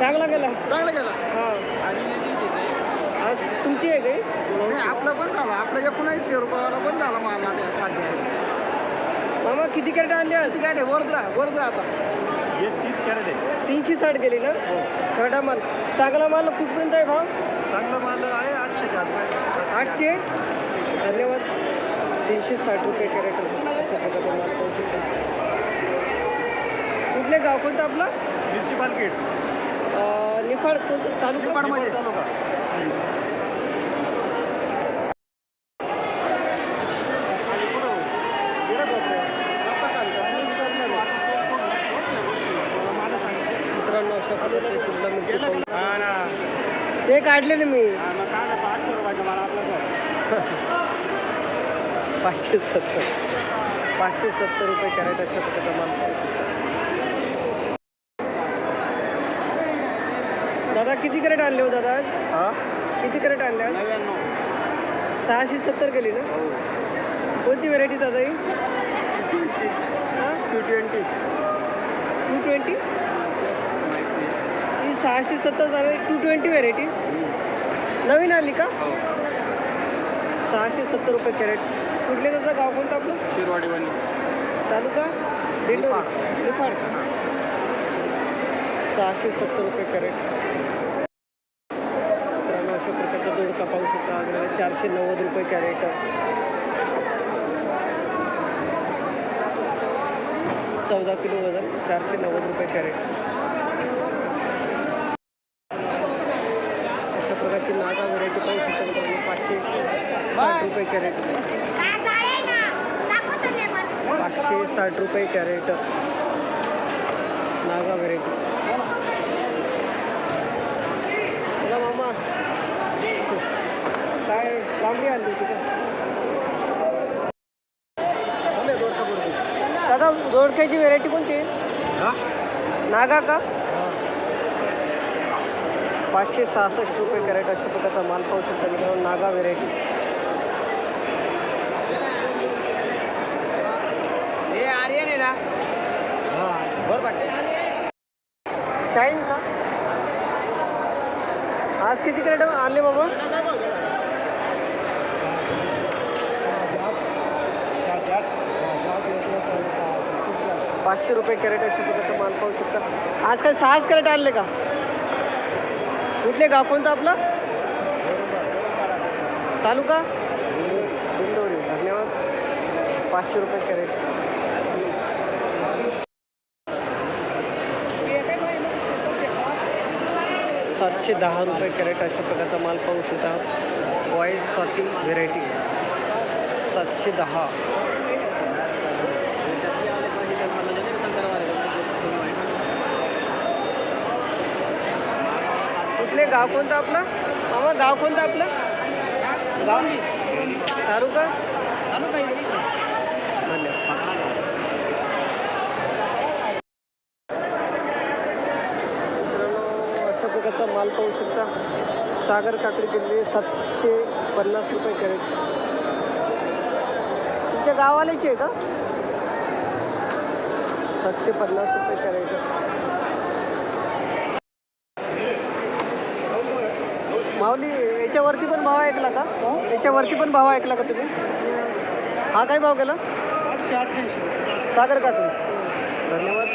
चांगला गेला. चांगला गेला. हा. आज तुमची आहे काही नाही आपला बंद झाला. आपला एकोणऐंशी रुपयाला बंद झाला माल आता सध्या मामा किती कॅरेट आणले आज? किती गाडी वरद्रा वरद्रा आता. हे तीस कॅरेट आहे. तीनशे साठ गेली ना? छोटा माल. चांगला माल कुठपर्यंत आहे भाव? चांगलं माल आहे आठशे चार आठशे? धन्यवाद. तीनशे साठ रुपये कॅरेट. कुठले गाव कोणतं आपलं? मिरची मार्केट निफाड तालुका. तालुका. ते काढलेले मी. पाचशे सत्तर. पाचशे सत्तर रुपये कॅरेट प्रकारचा माल पाहू शकता. दादा किती कॅरेट आणले हो दादा आज? किती कॅरेट आणले आज? सहाशे सत्तर गेली ना? कोणती व्हेरायटी दादा ही? टू ट्वेंटी टू ट्वेंटी ही सहाशे सत्तर झाली टू ट्वेंटी व्हेरायटी नवीन आली का? सहाशे सत्तर रुपये कॅरेट. कुठले दादा? गाव कोणतं आपलं? शिरवाडी वाणी तालुका? दिंडोरी. निफाड. सहाशे सत्तर रुपये कॅरेट मित्रांनो अशा प्रकारचा दोडका पाहू शकता आग्र्याला नव्वद रुपये कॅरेट. चौदा किलो वजन चारशे नव्वद रुपये कॅरेट. अशा प्रकारची नागा व्हरायटी पाहू शकतो पाचशे साठ रुपये कॅरेट. पाचशे साठ रुपये कॅरेट. नागा व्हरायटी मामा. लांबडी आणली होती का? दादा दोडक्याची व्हेरायटी कोणती? आहे नागा का? पाचशे सहासष्ट रुपये कॅरेट अशा प्रकारचा माल पाहू शकता मित्रांनो नागा व्हेरायटी हे शाईन का? आज किती कॅरेट आणले बाबा? पाचशे रुपये कॅरेट अशा प्रकारचा माल पाहू शकता. आज काय सहाच कॅरेट आणले का? कुठले गाव? कोणतं आपलं? तालुका? दिंडोरी. धन्यवाद. पाचशे रुपये कॅरेट. सातशे दहा रुपये कॅरेट अशा प्रकारचा माल पाहू शकता. वॉईस स्वाती व्हेरायटी सातशे दहा. कुठले गाव कोणतं आपलं? मामा गाव कोणतं आपलं? गाव तालुका? धन्यवाद अशा प्रकारचा माल पाहू शकता. सागर काकडी केलेली सातशे पन्नास रुपये कॅरेट. तुमच्या गावालाची आहे का? सातशे पन्नास रुपये कॅरेट. माऊली याच्यावरती पण भाव ऐकला का? याच्यावरती पण भाव ऐकला का तुम्ही? हा काय भाव केला? सागर काकडी. धन्यवाद.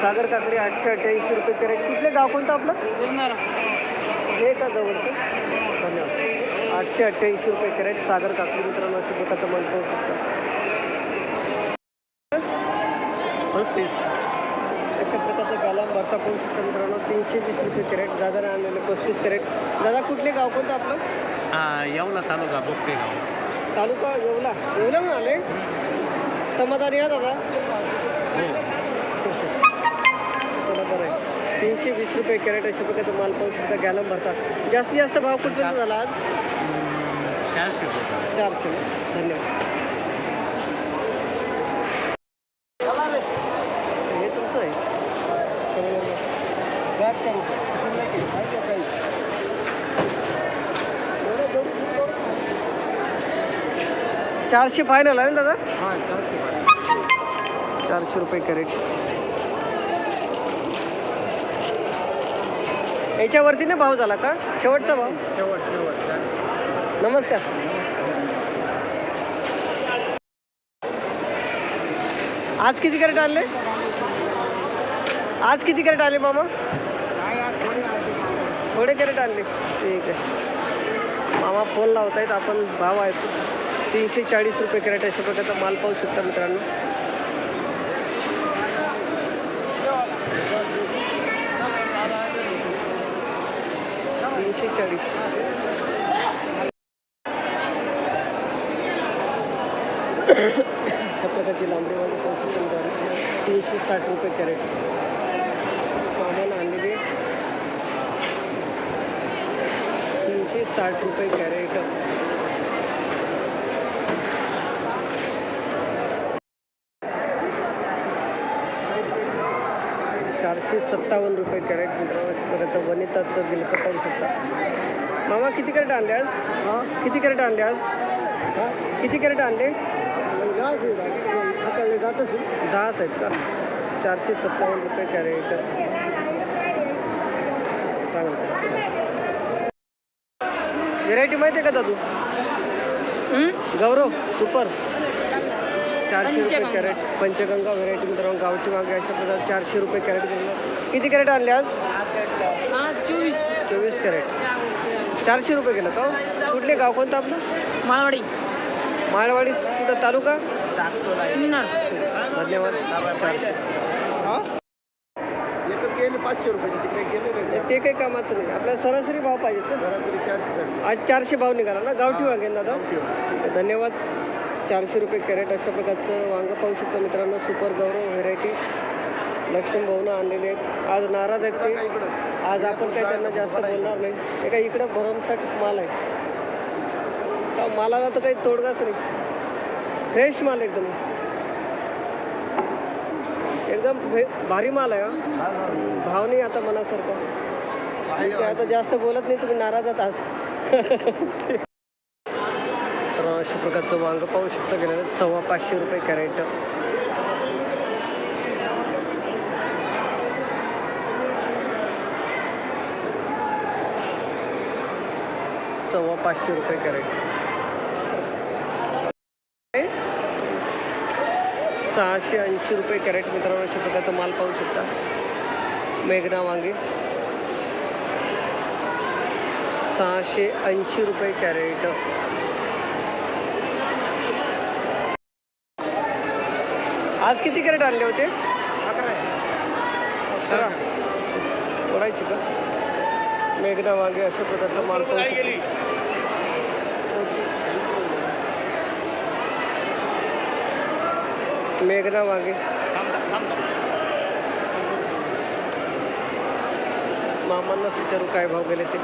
सागर काकडी आठशे अठ्ठ्याऐंशी रुपये कॅरेट. कुठले गाव कोणतं आपलं? हे का जवळचं? धन्यवाद. आठशे अठ्ठ्याऐंशी रुपये कॅरेट सागर काकडी मित्रांनो अशा प्रकारचं शकता पस्तीस अशा प्रकारचा गाला भरता पाहू शकता मित्रांनो तीनशे वीस रुपये कॅरेट दादाने आणलेले पस्तीस कॅरेट. दादा कुठले गाव कोणतं आपलं? हा येवला तालुका बोगटे गाव. तालुका येवला. येवला आले समाधानी आहे दादा? चला बरं आहे. तीनशे वीस रुपये कॅरेट अशा प्रकारचा माल पाहू शकता गॅलम भरता. जास्तीत जास्त भाव कुठपर्यंत झाला आज? चारशे चारशे. धन्यवाद हे तुमचं आहे चारशे रुपये चारशे फायनल आहे ना दादा? हां चारशे रुपये चारशे रुपये कॅरेट याच्यावरती ना भाव झाला का? शेवटचा भाव? शेवट शेवट नमस्कार. आज किती कॅरेट आणले? आज किती कॅरेट आले मामा? थोडी कॅरेट आणले. ठीक आहे. मामा फोन लावत आहेत आपण भाव आहेत. तीनशे चाळीस रुपये कॅरेट अशा प्रकारचा माल पाहू शकता मित्रांनो. तीनशे चाळीस. अशा प्रकारची लांबडीवाडी पाहू शकता मित्रांनो. तीनशे साठ रुपये कॅरेट. सामान आणलेले. तीनशे साठ रुपये कॅरेट. चारशे सत्तावन्न रुपये कॅरेट मित्रांनो वनिताचं बिल पाहू शकता. मामा किती कॅरेट आणले आज? किती कॅरेट आणले आज? किती कॅरेट आणले? दहाच आहेत. का? चारशे सत्तावन्न रुपये कॅरेट. चांगलं. व्हेरायटी माहिती आहे का दादू? गौरव सुपर चारशे रुपये कॅरेट. पंचगंगा व्हेरायटी मित्रांनो गावठी वांगे अशा प्रकारे चारशे रुपये कॅरेट गेले किती कॅरेट आणले आज? चोवीस. चोवीस कॅरेट. चारशे रुपये गेलं का हो? कुठले गाव कोणतं आपलं? माळवाडी. माळवाडी कुठं तालुका? धन्यवाद. चारशे. पाचशे रुपये ते काही कामाचं नाही. आपल्याला सरासरी भाव पाहिजेत ना. सरासरी चारशे. काढले. आज चारशे भाव निघाला ना गावठी वांगे दादा? धन्यवाद. चारशे रुपये कॅरेट अशा प्रकारचं वांगं पाहू शकतो मित्रांनो. सुपर गौरव व्हेरायटी लक्ष्मी भाऊनं आणलेले आहेत. आज नाराज आहेत काय ते. आज आपण काही त्यांना जास्त बोलणार नाही. काय इकडं भरमसाठ माल आहे. मालाला तर काही तोडगाच नाही. फ्रेश माल एकदम. एकदम भारी माल आहे हा. भाव नाही आता मनासारखा. आता जास्त बोलत नाही तुम्ही नाराज आहात आज. अशा प्रकारचं वांगं पाहू शकता गेलेलं. सव्वा पाचशे रुपये कॅरेट. सव्वा पाचशे रुपये कॅरेट. सहाशे ऐंशी रुपये कॅरेट मित्रांनो अशा प्रकारचा माल पाहू शकता. मेघना वांगे. सहाशे ऐंशी रुपये कॅरेट. आज किती कॅरेट आणले होते? अकरा सोडायची का? मेघना वांगे अशा प्रकारचा माल मेघना वांगे मामांना विचारू काय भाव गेले ते.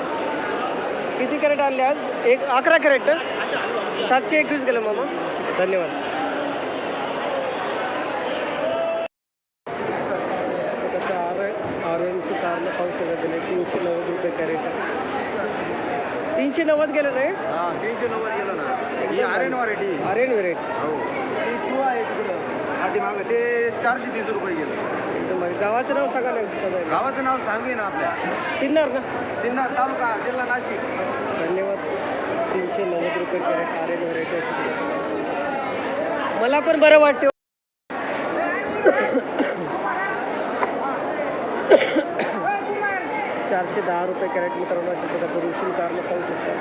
किती कॅरेट आणले आज? एक अकरा कॅरेट? सातशे एकवीस गेलं मामा. धन्यवाद कसं आर आर एनची कारला पाहू शकत नाही तीनशे नव्वद रुपये कॅरेट तीनशे नव्वद गेलं नाही हा तीनशे नव्वद गेलं ना. ही Aryan variety R N variety हो. ती आहे तिकडं. पाठी मागं ते चारशे तीस रुपये गेलं. एकदम भारी. गावाचं नाव सांगा ना सगळं. गावाचं नाव सांगे ना आपल्या. सिन्नर ना सिन्नर तालुका जिल्हा नाशिक. धन्यवाद. तीनशे नव्वद रुपये कॅरेट आर एन व्हरायटी मला पण बरं वाटते. चारशे दहा रुपये कॅरेट मित्रांनो अशा प्रकारचं रुशन कारला पाहू शकता.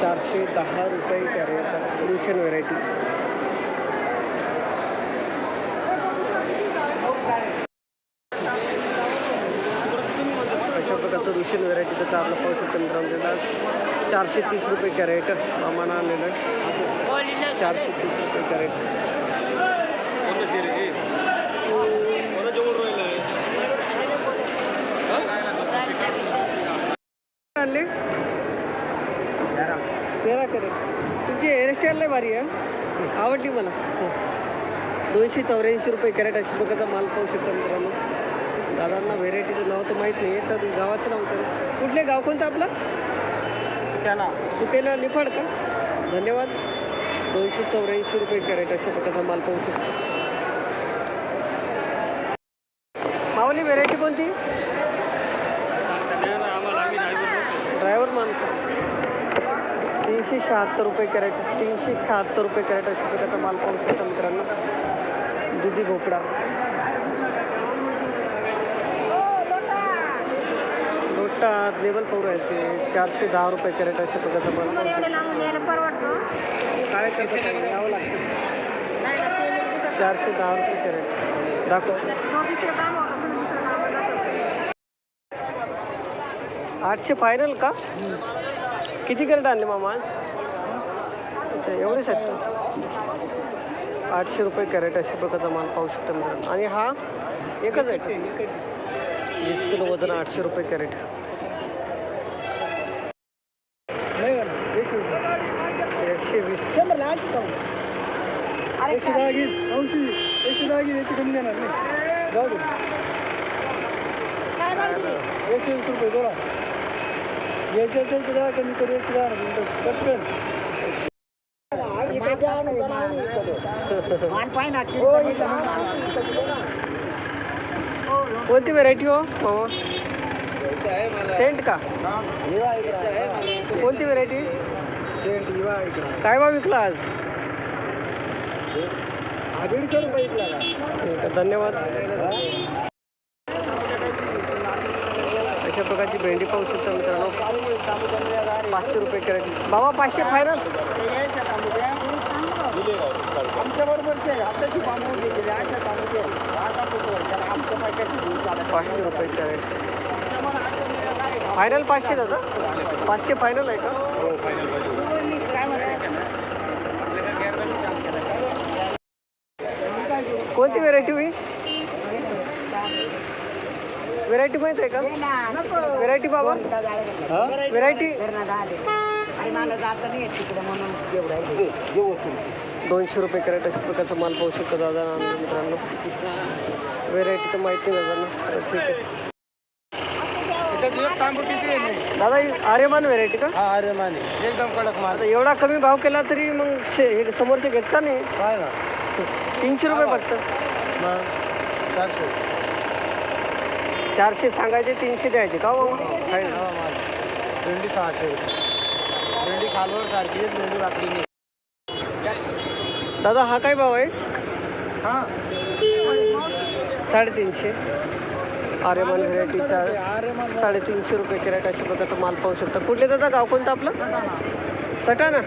चारशे दहा रुपये कॅरेट रुशन व्हेरायटी अशा प्रकारचं रुशन व्हरायटीचं कारला पाहू शकतो मित्रांनो त्याला. चारशे तीस रुपये कॅरेट आम्हाला आणलेलं चारशे तीस रुपये कॅरेट आणले कॅरेट तुमची हेअरस्टाईल लय भारी आहे. आवडली मला. हो. दोनशे चौऱ्याऐंशी रुपये कॅरेट अशा प्रकारचा माल पाहू शकता मित्रांनो. दादांना व्हेरायटीचं नाव तर माहीत नाही तर गावाचं नाव तर कुठले गाव कोणतं आपलं? सुकेला निफाड का? धन्यवाद. दोनशे चौऱ्याऐंशी रुपये कॅरेट अशा प्रकारचा माल पाहू शकतो. माऊली व्हेरायटी कोणती? तीनशे शहात्तर रुपये कॅरेट तीनशे शहात्तर रुपये कॅरेट अशा प्रकारचा माल पाहू शकता मित्रांनो. दुधी भोपळा. लोटा लेबल पाहू आहे ते चारशे दहा रुपये कॅरेट अशा प्रकारचा माल पाहू शकता. काय करतं यावं लागतं. चारशे दहा रुपये कॅरेट. दाखव. आठशे फायनल का? किती कॅरेट आणले मामा आज? अच्छा एवढेच आहेत का? आठशे रुपये कॅरेट अशा प्रकारचा माल पाहू शकता मित्रांनो. आणि हा एकच आहे वीस किलो वजन आठशे रुपये कॅरेट. एकशे वीस. एकशे दहा एकशे दहा घे याची कमी देणार नाही जाऊ दे एकशे वीस रुपये बोला याच्या कमी करू पटकन कोणती व्हरायटी हो मामा? सेंट का? कोणती व्हरायटी सेंट युवा काय भाव विकला आज? दीडशे रुपये ठीक आहे धन्यवाद. अशा प्रकारची भेंडी पाहू शकता मित्रांनो. पाचशे रुपये कॅरेट. बाबा पाचशे फायनल पाचशे रुपये कॅरेट. फायनल पाचशे दादा. पाचशे फायनल आहे का? कोणती व्हेरायटी होई? व्हेरायटी माहीत आहे का? व्हेरायटी बाबा. व्हेरायटी दोनशे रुपये कॅरेट अशा प्रकारचा माल पाहू शकतो दादा मित्रांनो. व्हेरायटी तर माहिती नाही दादा. ठीक आहे. दादा आर्यमान व्हेरायटी का? हा अरे माने एकदम कडक माल. एवढा कमी भाव केला तरी मग हे समोरचे घेत का नाही तीनशे रुपये फक्त. चारशे. चारशे सांगायचे तीनशे द्यायचे. का काय हा माल भेंडी सहाशे रुपये. भेंडी खालवर सारखी भेंडी वाकडी नाही. दादा हा काय भाव आहे? हा. साडेतीनशे. आर्यमान व्हेरायटी चार साडेतीनशे रुपये कॅरेट अशा प्रकारचा माल पाहू शकता. कुठले दादा? गाव कोणतं आपलं? सटाणा.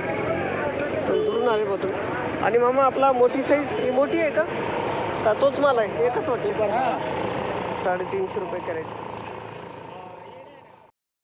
तो दुरून आले बघ तुम्ही. आणि मामा आपला मोठी साईज ही मोठी आहे का? का तोच माल आहे? एकच वाटली. साडेतीनशे रुपये कॅरेट.